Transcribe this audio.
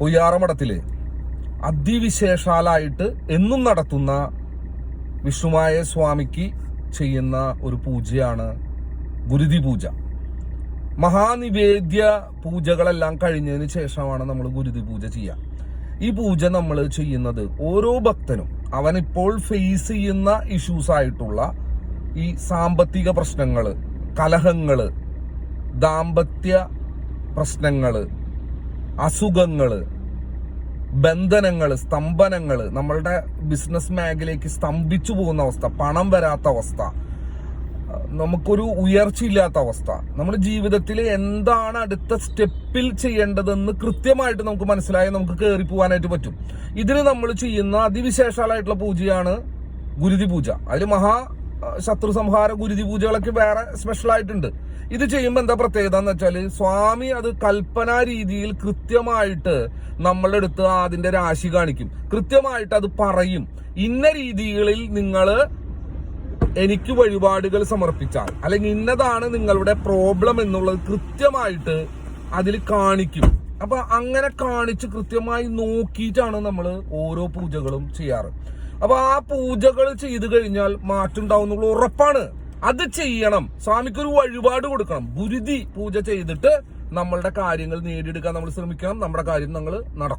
പൊയ്യാറമഠത്തിൽ അതിവിശേഷാലായിട്ട് എന്നും നടത്തുന്ന വിഷ്ണുമായ സ്വാമിക്ക് ചെയ്യുന്ന ഒരു പൂജയാണ് ഗുരുതി പൂജ. മഹാനിവേദ്യ പൂജകളെല്ലാം കഴിഞ്ഞതിന് ശേഷമാണ് നമ്മൾ ഗുരുതി പൂജ ചെയ്യുക. ഈ പൂജ നമ്മൾ ചെയ്യുന്നത് ഓരോ ഭക്തനും അവനിപ്പോൾ ഫേസ് ചെയ്യുന്ന ഇഷ്യൂസ് ആയിട്ടുള്ള ഈ സാമ്പത്തിക പ്രശ്നങ്ങൾ കലഹങ്ങൾ ദാമ്പത്യ പ്രശ്നങ്ങൾ അസുഖങ്ങൾ ബന്ധനങ്ങൾ സ്തംഭനങ്ങൾ നമ്മളുടെ ബിസിനസ് മേഖലയ്ക്ക് സ്തംഭിച്ചു പോകുന്ന അവസ്ഥ പണം വരാത്ത അവസ്ഥ നമുക്കൊരു ഉയർച്ചയില്ലാത്ത അവസ്ഥ. നമ്മുടെ ജീവിതത്തിൽ എന്താണ് അടുത്ത സ്റ്റെപ്പിൽ ചെയ്യേണ്ടതെന്ന് കൃത്യമായിട്ട് നമുക്ക് മനസ്സിലായി നമുക്ക് കയറി പോകാനായിട്ട് പറ്റും. ഇതിന് നമ്മൾ ചെയ്യുന്ന അതിവിശേഷാലായിട്ടുള്ള പൂജയാണ് ഗുരുതി പൂജ. അതിൽ മഹാ ശത്രു സംഹാര ഗുരുതി പൂജകളൊക്കെ വേറെ സ്പെഷ്യൽ ആയിട്ടുണ്ട്. ഇത് ചെയ്യുമ്പോൾ എന്താ പ്രത്യേകത എന്ന് വെച്ചാൽ സ്വാമി അത് കൽപ്പന രീതിയിൽ കൃത്യമായിട്ട് നമ്മളുടെ അടുത്ത് അതിന്റെ രാശി കാണിക്കും. കൃത്യമായിട്ട് അത് പറയും. ഇന്ന രീതികളിൽ നിങ്ങൾ എനിക്ക് വഴിപാടുകൾ സമർപ്പിച്ചാൽ അല്ലെങ്കിൽ ഇന്നതാണ് നിങ്ങളുടെ പ്രോബ്ലം എന്നുള്ളത് കൃത്യമായിട്ട് അതിൽ കാണിക്കും. അപ്പൊ അങ്ങനെ കാണിച്ച് കൃത്യമായി നോക്കിയിട്ടാണ് നമ്മൾ ഓരോ പൂജകളും ചെയ്യാറ്. അപ്പൊ ആ പൂജകൾ ചെയ്തു കഴിഞ്ഞാൽ മാറ്റുണ്ടാവും ഉറപ്പാണ്. അത് ചെയ്യണം. സ്വാമിക്ക് ഒരു വഴിപാട് കൊടുക്കണം. ഗുരുതി പൂജ ചെയ്തിട്ട് നമ്മളുടെ കാര്യങ്ങൾ നേടിയെടുക്കാൻ നമ്മൾ ശ്രമിക്കണം. നമ്മുടെ കാര്യം നമ്മൾ നടക്കും.